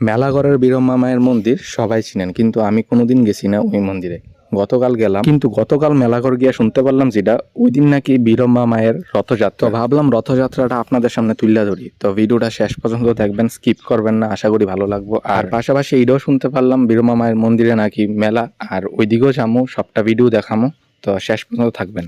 মেলাগড়ের বীরম্মা মায়ের মন্দির সবাই চিনেন কিন্তু আমি কোনোদিন গেছি না ওই মন্দিরে। গতকাল গেলাম কিন্তু গতকাল মেলাগড় গিয়ে শুনতে পারলাম যেটা ওই দিন নাকি বীরম্মা মায়ের রথযাত্রা। ভাবলাম রথযাত্রাটা আপনাদের সামনে তুলে ধরি তো ভিডিওটা শেষ পর্যন্ত দেখবেন স্কিপ করবেন না আশা করি ভালো লাগবো। আর পাশাপাশি এইটাও শুনতে পারলাম বীরম্মা মায়ের মন্দিরে নাকি মেলা আর ওইদিকেও যাব সবটা ভিডিও দেখামো তো শেষ পর্যন্ত থাকবেন।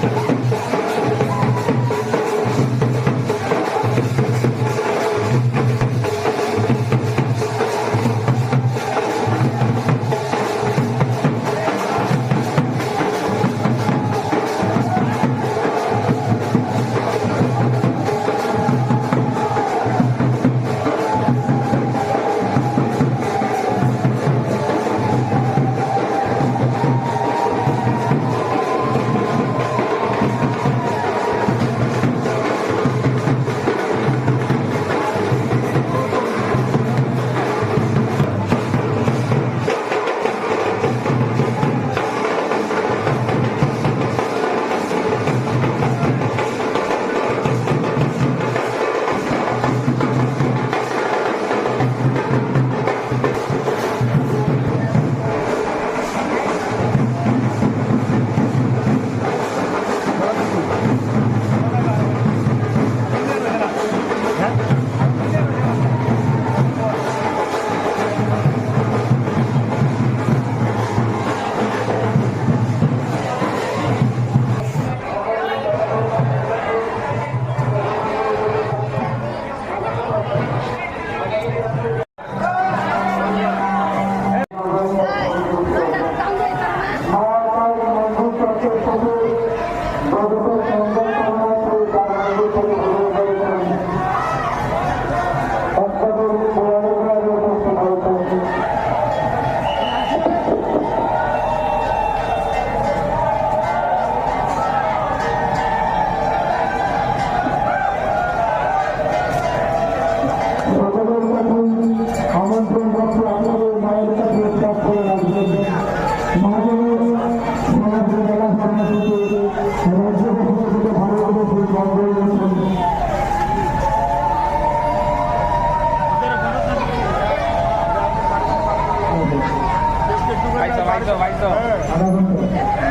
네. 알아본다.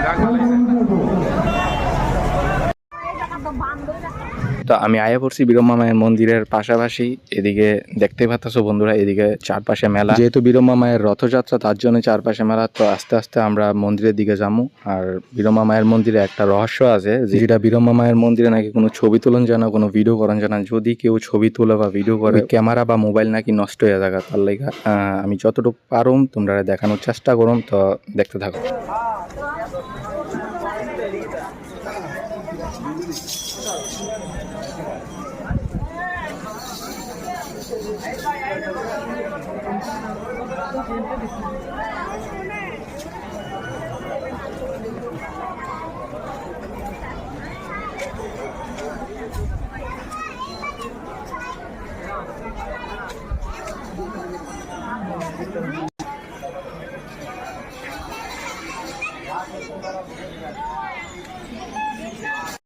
তো আমি আয়া পড়ছি বীরম্মা মায়ের মন্দিরের পাশাপাশি। এদিকে দেখতে পাচ্ছ বন্ধুরা, এদিকে চারপাশে মেলা। যেহেতু বীরম্মা মায়ের রথযাত্রা, তার জন্য চারপাশে মেলা, তো আস্তে আস্তে আমরা মন্দিরের দিকে যাব আর বীরম্মা মায়ের মন্দিরে একটা রহস্য আছে যেটা বীরম্মা মায়ের মন্দিরে নাকি কোনো ছবি তোলেন যেন কোনো ভিডিও করেন যেন যদি কেউ ছবি তোলে বা ভিডিও করে ক্যামেরা বা মোবাইল নাকি নষ্ট হয়ে থাকা তার লেগা আমি যতটুকু পারুম, তোমরা দেখানোর চেষ্টা করুন, তো দেখতে থাকো।